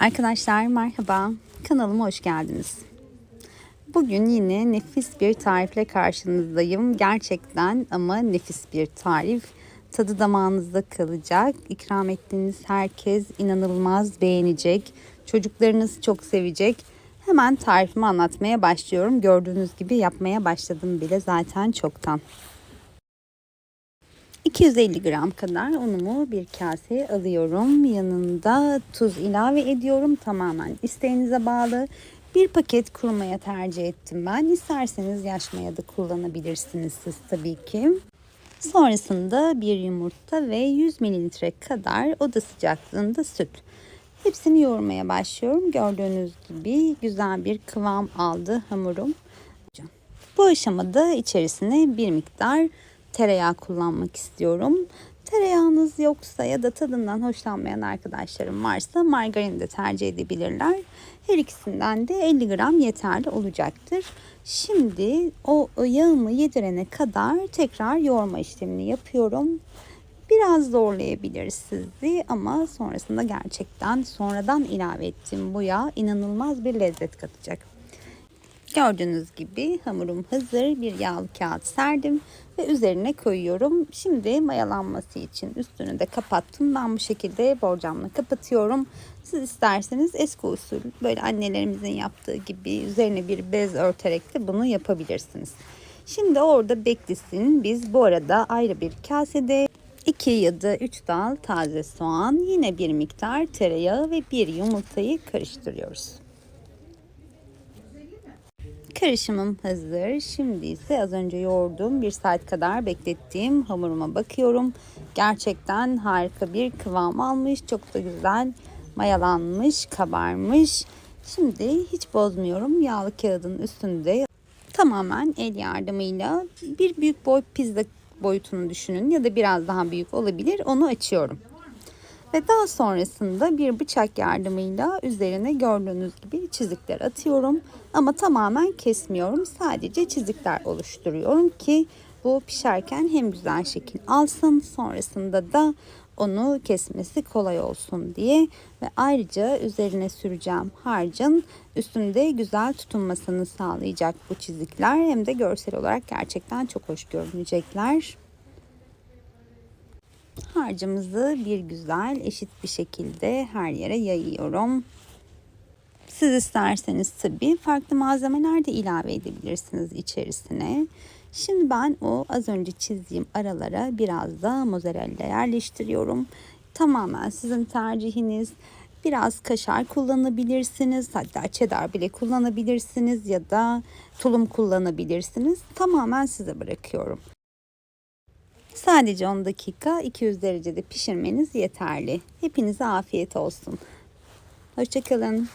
Arkadaşlar merhaba. Kanalıma hoş geldiniz. Bugün yine nefis bir tarifle karşınızdayım. Gerçekten ama nefis bir tarif. Tadı damağınızda kalacak. İkram ettiğiniz herkes inanılmaz beğenecek. Çocuklarınız çok sevecek. Hemen tarifimi anlatmaya başlıyorum. Gördüğünüz gibi yapmaya başladım bile zaten çoktan. 250 gram kadar unumu bir kaseye alıyorum. Yanında tuz ilave ediyorum. Tamamen isteğinize bağlı. Bir paket kuru maya tercih ettim ben. İsterseniz yaş maya da kullanabilirsiniz siz tabii ki. Sonrasında bir yumurta ve 100 mililitre kadar oda sıcaklığında süt. Hepsini yoğurmaya başlıyorum. Gördüğünüz gibi güzel bir kıvam aldı hamurum. Bu aşamada içerisine bir miktar tereyağı kullanmak istiyorum. Tereyağınız yoksa ya da tadından hoşlanmayan arkadaşlarım varsa margarin de tercih edebilirler. Her ikisinden de 50 gram yeterli olacaktır. Şimdi o yağımı yedirene kadar tekrar yoğurma işlemini yapıyorum. Biraz zorlayabilir sizi ama sonrasında gerçekten sonradan ilave ettiğim bu yağ inanılmaz bir lezzet katacak. Gördüğünüz gibi hamurum hazır. Bir yağlı kağıt serdim ve üzerine koyuyorum. Şimdi mayalanması için üstünü de kapattım. Ben bu şekilde borcamla kapatıyorum. Siz isterseniz eski usul böyle annelerimizin yaptığı gibi üzerine bir bez örterek de bunu yapabilirsiniz. Şimdi orada beklesin. Biz bu arada ayrı bir kasede 2 ya da 3 dal taze soğan, yine bir miktar tereyağı ve bir yumurtayı karıştırıyoruz. Karışımım hazır. Şimdi ise az önce yoğurduğum bir saat kadar beklettiğim hamuruma bakıyorum. Gerçekten harika bir kıvam almış. Çok da güzel mayalanmış, kabarmış. Şimdi hiç bozmuyorum. Yağlı kağıdın üstünde tamamen el yardımıyla bir büyük boy pizza boyutunu düşünün ya da biraz daha büyük olabilir. Onu açıyorum. Ve daha sonrasında bir bıçak yardımıyla üzerine gördüğünüz gibi çizikler atıyorum. Ama tamamen kesmiyorum. Sadece çizikler oluşturuyorum ki bu pişerken hem güzel şekil alsın sonrasında da onu kesmesi kolay olsun diye ve ayrıca üzerine süreceğim harcın üstünde güzel tutunmasını sağlayacak bu çizikler hem de görsel olarak gerçekten çok hoş görünecekler. Harcımızı bir güzel eşit bir şekilde her yere yayıyorum. Siz isterseniz tabii farklı malzemeler de ilave edebilirsiniz içerisine. Şimdi ben o az önce çizdiğim aralara biraz da mozzarella yerleştiriyorum. Tamamen sizin tercihiniz. Biraz kaşar kullanabilirsiniz. Hatta cheddar bile kullanabilirsiniz ya da tulum kullanabilirsiniz. Tamamen size bırakıyorum. Sadece 10 dakika 200 derecede pişirmeniz yeterli. Hepinize afiyet olsun. Hoşçakalın.